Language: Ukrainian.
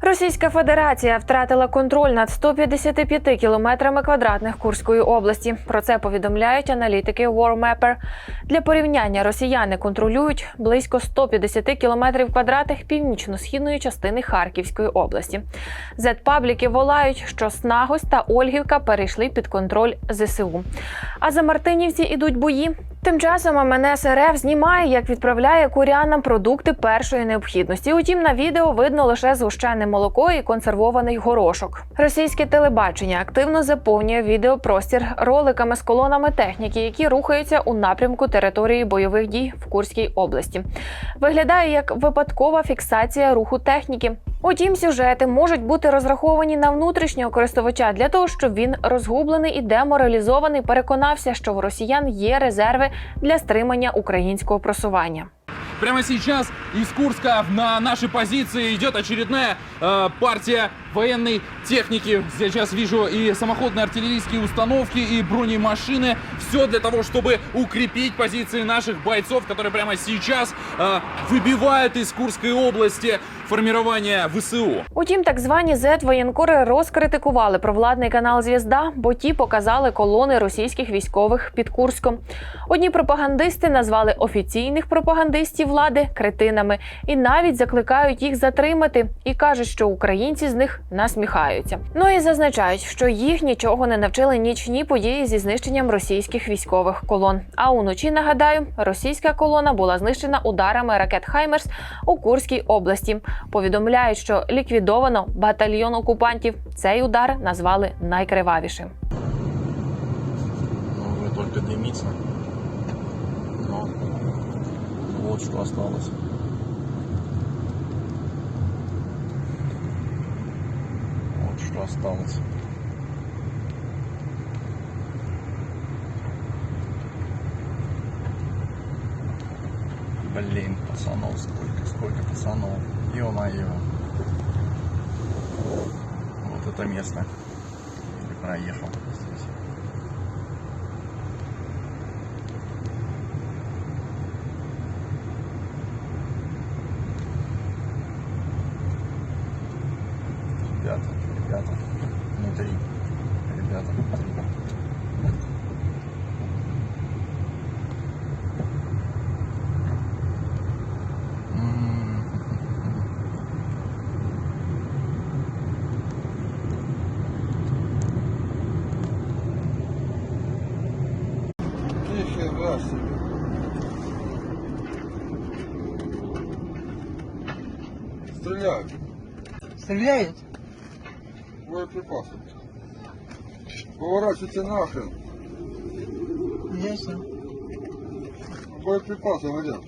Російська Федерація втратила контроль над 155 кілометрами квадратних Курської області. Про це повідомляють аналітики WarMapper. Для порівняння росіяни контролюють близько 150 кілометрів квадратних північно-східної частини Харківської області. Зетпабліки волають, що Снагось та Ольгівка перейшли під контроль ЗСУ. А за Мартинівці ідуть бої. Тим часом МНС РФ знімає, як відправляє курянам продукти першої необхідності. Утім, на відео видно лише згущене молоко і консервований горошок. Російське телебачення активно заповнює відеопростір роликами з колонами техніки, які рухаються у напрямку території бойових дій в Курській області. Виглядає як випадкова фіксація руху техніки. Утім, сюжети можуть бути розраховані на внутрішнього користувача для того, щоб він розгублений і деморалізований переконався, що в росіян є резерви для стримання українського просування. Прямо сейчас из Курска на наши позиции идет очередная э, партия военной техники. Сейчас вижу и самоходные артиллерийские установки, и бронемашины. Все для того, чтобы укрепить позиции наших бойцов, которые прямо сейчас э, выбивают из Курской области формирование ВСУ. Утім, так звані зет воєнкори розкритикували провладний канал Звізда, бо ті показали колони російських військових під Курском. Одні пропагандисти назвали офіційних пропагандистів влади кретинами і навіть закликають їх затримати і кажуть, що українці з них насміхаються. Ну і зазначають, що їх нічого не навчили нічні події зі знищенням російських військових колон. А уночі нагадаю, російська колона була знищена ударами ракет Хаймерс у Курській області. Повідомляють, що ліквідовано батальйон окупантів. Цей удар назвали найкривавішим. Ну, только дымится. Но вот что осталось. Что осталось. Блин, пацанов сколько, сколько пацанов. Ё-моё. Вот это место. Я проехал здесь. Ребята, ребята, внутри. Ребята, внутри. Нифига себе. Стреляют. Стреляют? Боеприпасы. Поворачивайте нахрен. Ясно. Боеприпасы горят.